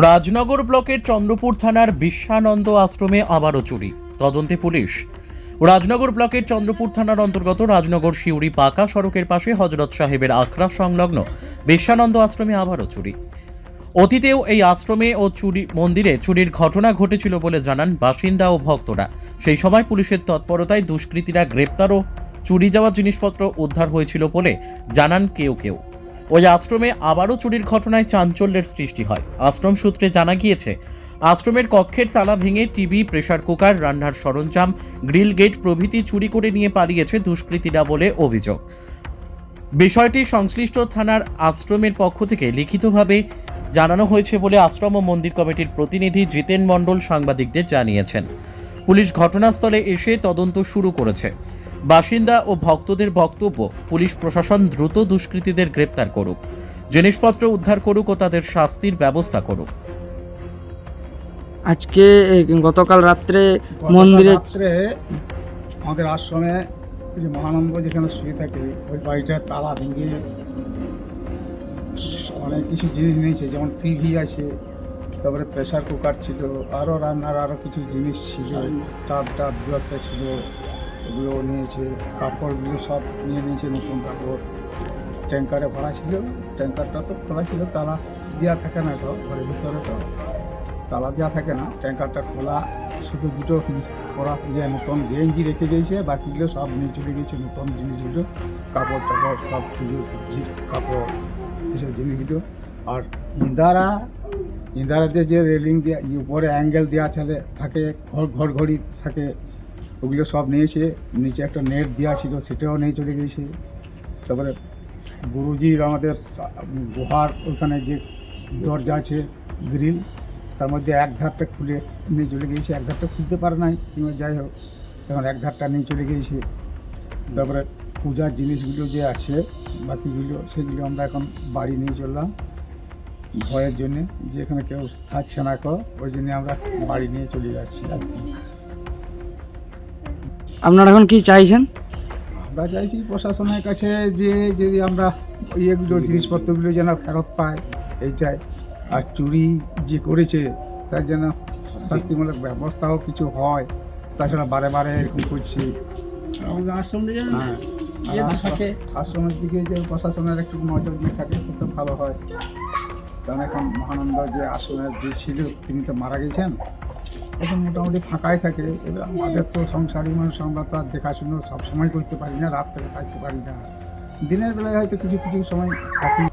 রাজনগর ব্লকের চন্দ্রপুর থানার বিশ্বানন্দ আশ্রমে আবারও চুরি। তদন্তে পুলিশ। রাজনগর ব্লকের চন্দ্রপুর থানার অন্তর্গত রাজনগর শিউরি পাকা সড়কের পাশে হজরত সাহেবের আখড়া সংলগ্ন বিশ্বানন্দ আশ্রমে আবারও চুরি। অতীতেও এই আশ্রমে ও চুরি, মন্দিরে চুরির ঘটনা ঘটেছিল বলে জানান বাসিন্দা ও ভক্তরা। সেই সময় পুলিশের তৎপরতায় দুষ্কৃতীরা গ্রেপ্তার ও চুরি যাওয়া জিনিসপত্র উদ্ধার হয়েছিল বলে জানান কেউ কেউ। ওই আশ্রমে আবারও চুরির ঘটনায় চাঞ্চল্যের সৃষ্টি হয়। আশ্রম সূত্রে জানা গিয়েছে, আশ্রমের কক্ষের তালা ভেঙে টিভি, প্রেসার কুকার, রান্নার সরঞ্জাম, গ্রিল গেট প্রভৃতি চুরি করে নিয়ে পালিয়েছে দুষ্কৃতীরা বলে অভিযোগ। বিষয়টি সংশ্লিষ্ট থানার আশ্রমের পক্ষ থেকে লিখিতভাবে জানানো হয়েছে বলে আশ্রম ও মন্দির কমিটির প্রতিনিধি জিতেন মণ্ডল সাংবাদিকদের জানিয়েছেন। পুলিশ ঘটনাস্থলে এসে তদন্ত শুরু করেছে। বাসিন্দা ও ভক্তদের বক্তব্য পুলিশ প্রশাসন দ্রুত দুষ্কৃতীদের গ্রেপ্তার করুক। জিনিসপত্র উদ্ধার করুক ও তাদের শাস্তির ব্যবস্থা করুক। আজকে এ, গতকাল রাত্রে মন্দিরে রাত্রে আমাদের আশ্রমে ওই যে মহানন্দ যেখানে শুয়ে থাকে ওই বাড়িটার তালা ভেঙে অনেক কিছু জিনিস নিয়েছে যেমন টিভি আছে তারপরে প্রেসার কুকার ছিল আরও রান্নার আরও কিছু জিনিস ছিল টাপ টাপ দু একটা ছিল ওগুলো নিয়েছে, কাপড়গুলো সব নিয়ে নিয়েছে নতুন কাপড়। ট্যাঙ্কারে ভরা ছিল, ট্যাঙ্কারটা তো খোলা ছিল, তালা দেওয়া থাকে না ঘরের ভিতরে তো। তালা দেওয়া থাকে না, ট্যাঙ্কারটা খোলা, শুধু দুটো করা ইয়ে নতুন গেঞ্জি রেখে দিয়েছে, বাকিগুলো সব নিয়ে চলে গেছে নতুন জিনিসগুলো, কাপড় টাপড় সব কিছু কাপড়, এসব জিনিসগুলো। আর ইন্দারা, ইন্দারাতে যে রেলিং দেওয়া উপরে অ্যাঙ্গেল দেওয়া থাকে থাকে, ঘর ঘর ঘড়ি থাকে ওগুলো সব নিয়েছে, নিচে একটা নেট দেওয়া ছিল, সেটাও নিয়ে চলে গেছে তারপরে গুরুজির আমাদের, গুহার ওখানে যে দরজা আছে গ্রিল তার মধ্যে এক ধারটা খুলে নিয়ে চলে গিয়েছে। এক ধারটা খুলতে পারে নাই, কিংবা যাই হোক, এখন এক ধারটা নিয়ে চলে গিয়েছে। তারপরে পূজার জিনিসগুলো যে আছে, বাকিগুলো, সেগুলো আমরা এখন বাড়ি নিয়ে চললাম। ভয়ের জন্যে যে এখানে কেউ থাকছে না কো, ওই জন্যে আমরা বাড়ি নিয়ে চলে যাচ্ছি আর কি। আপনারা এখন কি চাইছেন? আমরা চাইছি প্রশাসনের কাছে যে যদি আমরা ইয়েগুলো জিনিসপত্রগুলো যেন ফেরত পাই এইটাই। আর চুরি যে করেছে তার যেন শাস্তিমূলক ব্যবস্থাও কিছু হয় তাছাড়া বারে বারে এরকম করছি। হ্যাঁ আশ্রম- আশ্রমের দিকে যে প্রশাসনের একটু নজর দিয়ে থাকে খুব ভালো হয়। কারণ এখন মহানন্দ যে আশ্রমের যে ছিল তিনি তো মারা গেছেন। এখন মোটামুটি ফাঁকাই থাকে। এবার আমাদের তো সংসারী মানুষ, আমরা তো আর দেখাশুনো সবসময় করতে পারি না, রাত থেকে থাকতে পারি না। দিনের বেলায় হয়তো কিছু কিছু সময় থাকি।